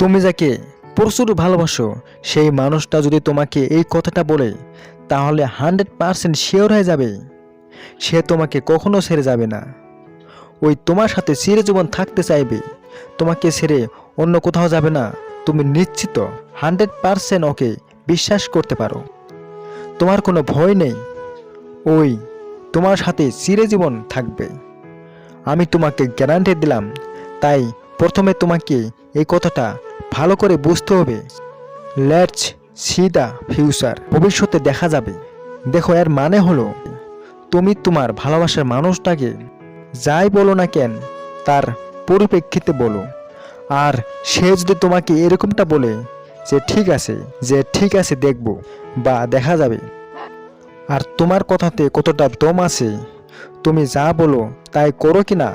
তুমি যাকে প্রচুর ভালোবাসো, সেই মানুষটা যদি তোমাকে এই কথাটা বলে, তাহলে হান্ড্রেড পারসেন্ট শিওর হয়ে যাবে। সে তোমাকে কখনো ছেড়ে যাবে না। ওই তোমার সাথে চিরজীবন থাকতে চাইবে। তোমাকে ছেড়ে অন্য কোথাও যাবে না। তুমি নিশ্চিত হান্ড্রেড পারসেন্ট ওকে বিশ্বাস করতে পারো। তোমার কোনো ভয় নেই। ওই তোমার সাথে চিরজীবন থাকবে। আমি তোমাকে গ্যারান্টি দিলাম। তাই প্রথমে তোমাকে এই কথাটা ভালো করে বুঝতে হবে। Let's see the future. ভবিষ্যতে দেখা যাবে। দেখো, এর মানে হলো, তুমি তোমার ভালোবাসার মানুষটাকে যাই বলো না কেন, তার পরিপ্রেক্ষিতে বলো। আর সে যদি তোমাকে এরকমটা বলে যে ঠিক আছে, যে ঠিক আছে দেখব বা দেখা যাবে। আর তোমার কথাতে কতটা দম আছে, তুমি যা বলো তাই করো কি না?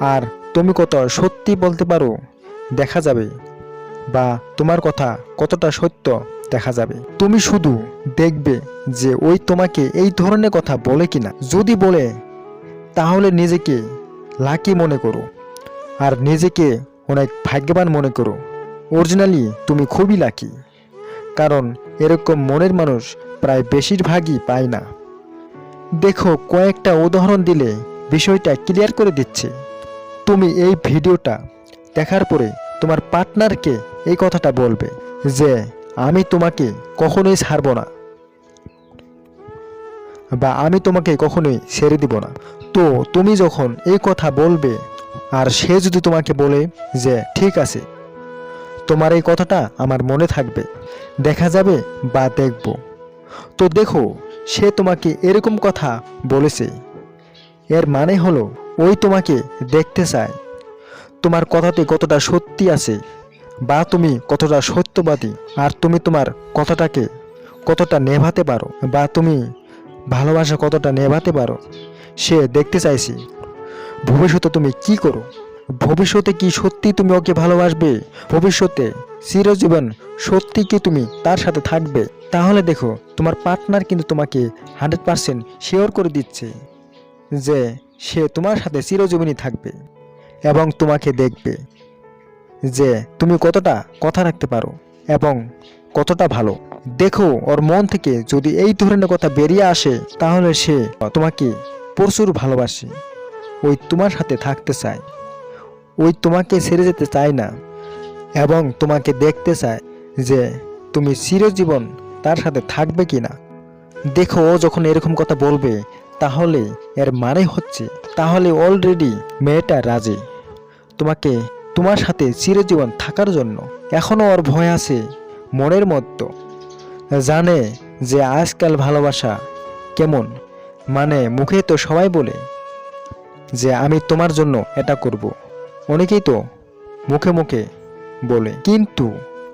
আর তুমি কত সত্যি বলতে পারো, দেখা যাবে। বা তোমার কথা কতটা সত্য দেখা যাবে। তুমি শুধু দেখবে যে ওই তোমাকে এই ধরনের কথা বলে কিনা। যদি বলে, তাহলে নিজেকে লাকি মনে করো আর নিজেকে অনেক ভাগ্যবান মনে করো। অরিজিনালি তুমি খুবই লাকি, কারণ এরকম মনের মানুষ প্রায় বেশিরভাগই পায় না। দেখো, কয়েকটা উদাহরণ দিলে বিষয়টা ক্লিয়ার করে দিচ্ছে। তুমি এই ভিডিওটা দেখার পরে তোমার পার্টনারকে এই কথাটা বলবে যে, আমি তোমাকে কখনোই ছাড়ব না বা আমি তোমাকে কখনোই ছেড়ে দিব না। তো তুমি যখন এই কথা বলবে আর সে যদি তোমাকে বলে যে, ঠিক আছে, তোমার এই কথাটা আমার মনে থাকবে, দেখা যাবে বা দেখব। তো দেখো, সে তোমাকে এরকম কথা বলেছে। এর মানে হলো, ওই তোমাকে দেখতে চায়। তোমার কথাতে কতটা সত্যি আছে, বা তুমি কতটা সত্যবাদী, আর তুমি তোমার কথাটাকে কতটা নেভাতে পারো, বা তুমি ভালোবাসা কতটা নেভাতে পারো, সে দেখতে চাইছি। ভবিষ্যতে তুমি কি করো? ভবিষ্যতে কি সত্যি তুমি ওকে ভালোবাসবে? ভবিষ্যতে চিরজীবন সত্যি কি তুমি তার সাথে থাকবে? তাহলে দেখো, তোমার পার্টনার কিন্তু তোমাকে হান্ড্রেড পারসেন্ট শিওর করে দিচ্ছে যে সে তোমার সাথে চিরজীবনই থাকবে। এবং তোমাকে দেখবে যে তুমি কতটা কথা রাখতে পারো এবং কতটা ভালো। দেখো, ওর মন থেকে যদি এই ধরনের কথা বেরিয়ে আসে, তাহলে সে তোমাকে প্রচুর ভালোবাসে। ওই তোমার সাথে থাকতে চায়। ওই তোমাকে ছেড়ে যেতে চায় না এবং তোমাকে দেখতে চায় যে তুমি চিরজীবন তার সাথে থাকবে কি না দেখো যখন এরকম কথা বলবে তাহলে এর মানে হচ্ছে, তাহলে অলরেডি মেয়েটা রাজি। তোমাকে তোমার সাথে চিরজীবন থাকার জন্য এখনও ওর ভয় আছে, মনের মতো। জানে যে আজকাল ভালোবাসা কেমন মানে মুখে তো সবাই বলে যে আমি তোমার জন্য এটা করব। অনেকেই তো মুখে মুখে বলে, কিন্তু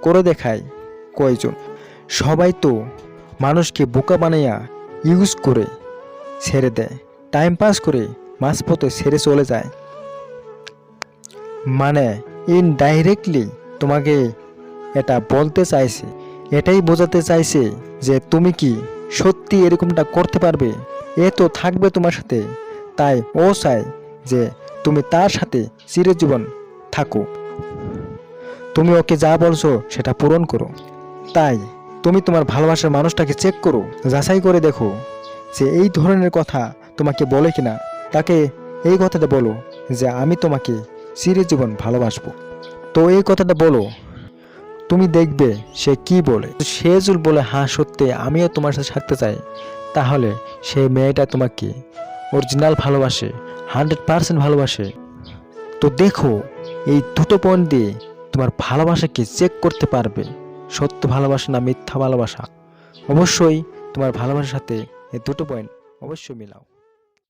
করে দেখায় কয়জন? সবাই তো মানুষকে বোকা বানাইয়া ইউজ করে ছেড়ে দেয়। টাইম পাস করে মাঝপথে ছেড়ে চলে যায়। মানে ইনডাইরেক্টলি তোমাকে এটা বলতে চাইছে, এটাই বোঝাতে চাইছে যে তুমি কি সত্যি এরকমটা করতে পারবে? এ তো থাকবে তোমার সাথে। তাই ও চায় যে তুমি তার সাথে চিরজীবন থাকো। তুমি ওকে যা বলছো সেটা পূরণ করো। তাই তুমি তোমার ভালোবাসার মানুষটাকে চেক করো, যাচাই করে দেখো। যে এই ধরনের কথা তোমাকে বলে কিনা, তাকে এই কথাটা বলো যে আমি তোমাকে চিরজীবন ভালোবাসবো। তো এই কথাটা বলো, তুমি দেখবে সে কি বলে। সে যদি বলে হ্যাঁ সত্যি, আমিও তোমার সাথে থাকতে চাই। তাহলে সে মেয়েটা তোমাকে অরিজিনাল ভালোবাসে হান্ড্রেড পারসেন্ট ভালোবাসে। তো দেখো, এই দুটো পয়েন্ট দিয়ে তোমার ভালোবাসাকে চেক করতে পারবে। সত্য ভালোবাসা না মিথ্যা ভালোবাসা? অবশ্যই তোমার ভালোবাসার সাথে দুটো পয়েন্ট অবশ্যই মিলাও।